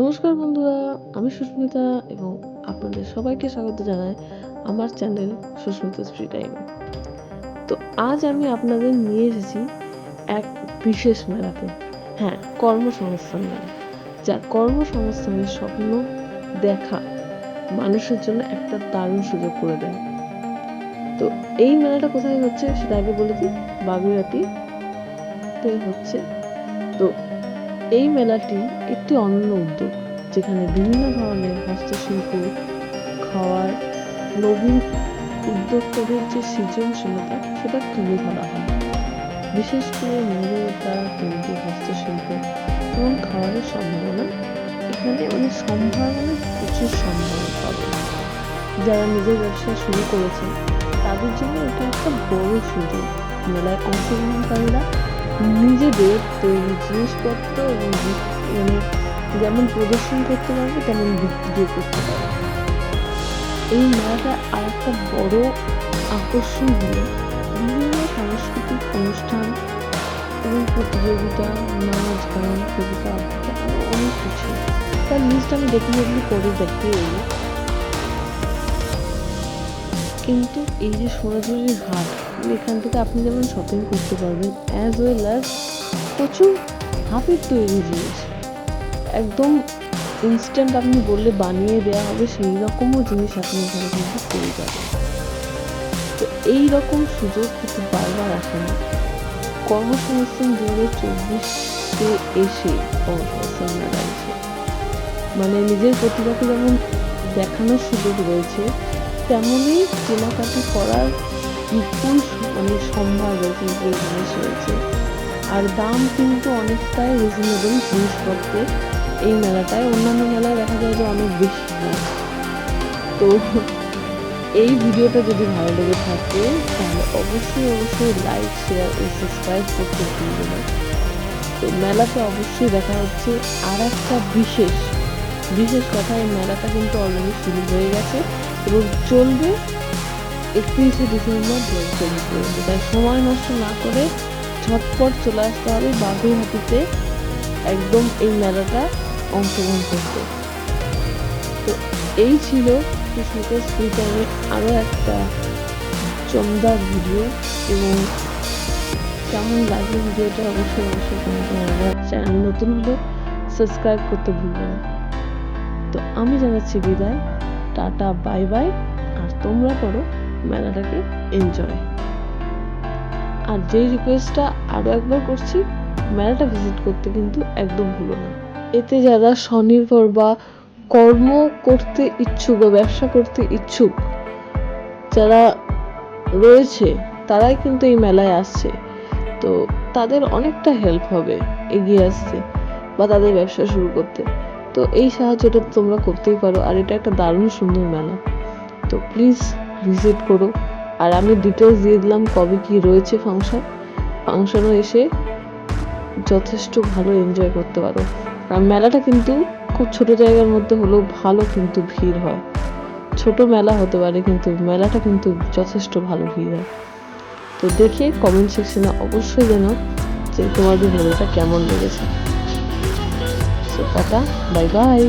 নমস্কার বন্ধুরা, আমি সুস্মিতা এবং আপনাদের সবাইকে স্বাগত জানাই আমার চ্যানেল সুস্মিতা ফ্রি টাইম। তো আজ আমি আপনাদের নিয়ে এসেছি এক বিশেষ মেলাতে হ্যাঁ কর্মসংস্থান মেলা, যা কর্মসংস্থানের স্বপ্ন দেখা মানুষের জন্য একটা দারুণ সুযোগ করে দেয়। তো এই মেলাটা কোথায় হচ্ছে সেটা আগে বলে দিই বাগুইয়াটিতে হচ্ছে। তো এই মেলাটি একটি অনন্য উদ্যোগ, যেখানে বিভিন্ন ধরনের হস্তশিল্প, খাওয়ার, নবীন উদ্যোক্তাদের যে সৃজনশীলতা, সেটা তুলে ধরা হয়। বিশেষ করে দ্বারা তৈরি হস্তশিল্প এবং খাওয়ারের সম্ভাবনা এখানে মানে সম্ভাবনা, প্রচুর সম্ভাবনা পাবে যারা নিজের ব্যবসা শুরু করেছে তাদের জন্য এটা একটা বড় সুযোগ। মেলায় অংশগ্রহণকারীরা নিজেদের তৈরি জিনিসপত্র এবং মানে যেমন প্রদর্শন করতে পারবে, তেমন বিক্রিও করতে পারবে। এই মেলাটা আর একটা বড় আকর্ষণ হলো বিভিন্ন সাংস্কৃতিক অনুষ্ঠান এবং প্রতিযোগিতা, নাচ, গান, কবিতা, আবৃত্তি আরও অনেক কিছু। তার লিস্ট আমি ডেফিনেটলি পরে দেখিয়ে কিন্তু এই যে সোনাঝুরির হাট এখান থেকে আপনি যেমন শপিং করতে পারবেন অ্যাজ ওয়েল অ্যাজ প্রচুর হাতের তৈরি জিনিস। একদম ইনস্ট্যান্ট আপনি বললে বানিয়ে দেওয়া হবে, সেই রকমও জিনিস আপনি এখানে কিন্তু পেয়ে যাবেন। তো এই রকম সুযোগ কিন্তু বারবার আসে না। কর্মসংস্থান দু হাজার চব্বিশে এসে কর্মসংস্থান মানে নিজের প্রতিভাকে যেমন দেখানোর সুযোগ রয়েছে তেমনই কেনাকাটি করার বিপুল মানে সম্ভার রয়েছে বিপুল জিনিস রয়েছে। আর দাম কিন্তু অনেকটাই রিজনেবল জিনিসপত্রের এই মেলাটায়। অন্যান্য মেলায় দেখা যায় যে অনেক বেশি তো এই ভিডিওটা যদি ভালো লেগে থাকে, তাহলে অবশ্যই অবশ্যই লাইক শেয়ার ও সাবস্ক্রাইব করতে ভুলবে না। তো মেলাতে অবশ্যই দেখা হচ্ছে আর একটা বিশেষ বিশেষ কথা, এই মেলাটা কিন্তু অলরেডি শুরু হয়ে গেছে। এবং চলবে একত্রিশে ডিসেম্বর দু হাজার চব্বিশ পর্যন্ত। তাই সময় নষ্ট না করে ঝটপট চলে আসতে হবে বাগুইহাটিতে একদম এই মেলাটা অংশগ্রহণ করতে। তো এই ছিল ফ্রি টাইমের আরও একটা চমদার ভিডিও এবং কেমন লাগল ভিডিওটা অবশ্যই অবশ্যই কমেন্টে জানাবে। চ্যানেল নতুন হলে সাবস্ক্রাইব করতে ভুলবেন তো আমি জানাচ্ছি বিদায়। Tata, bye bye. আর তোমরা করো মেলাটাকে এনজয় আর যেই রিকোয়েস্টটা আরও একবার করছি, মেলাটা ভিজিট করতে কিন্তু একদম ভুলো না। এতে যারা স্বনির্ভর বা কর্ম করতে ইচ্ছুক বা ব্যবসা করতে ইচ্ছুক, যারা রয়েছে, তারাই কিন্তু এই মেলায় আসছে। তো তাদের অনেকটা হেল্প হবে এগিয়ে আসতে বা তাদের ব্যবসা শুরু করতে। তো এই সাহায্যটা তোমরা করতেই পারো, আর এটা একটা দারুণ সুন্দর মেলা। তো প্লিজ ভিজিট করো। আর আমি ডিটেলস দিয়ে দিলাম কবে কি রয়েছে ফাংশন ফাংশনও এসে যথেষ্ট ভালো এনজয় করতে পারো। কারণ মেলাটা কিন্তু খুব ছোট জায়গার মধ্যে হলেও ভালো কিন্তু ভিড় হয়। ছোট মেলা হতে পারে কিন্তু মেলাটা কিন্তু যথেষ্ট ভালো ভিড় হয়। তো দেখে কমেন্ট সেকশনে অবশ্যই জানাও যে তোমাদের মেলাটা কেমন লেগেছে। Tata bye bye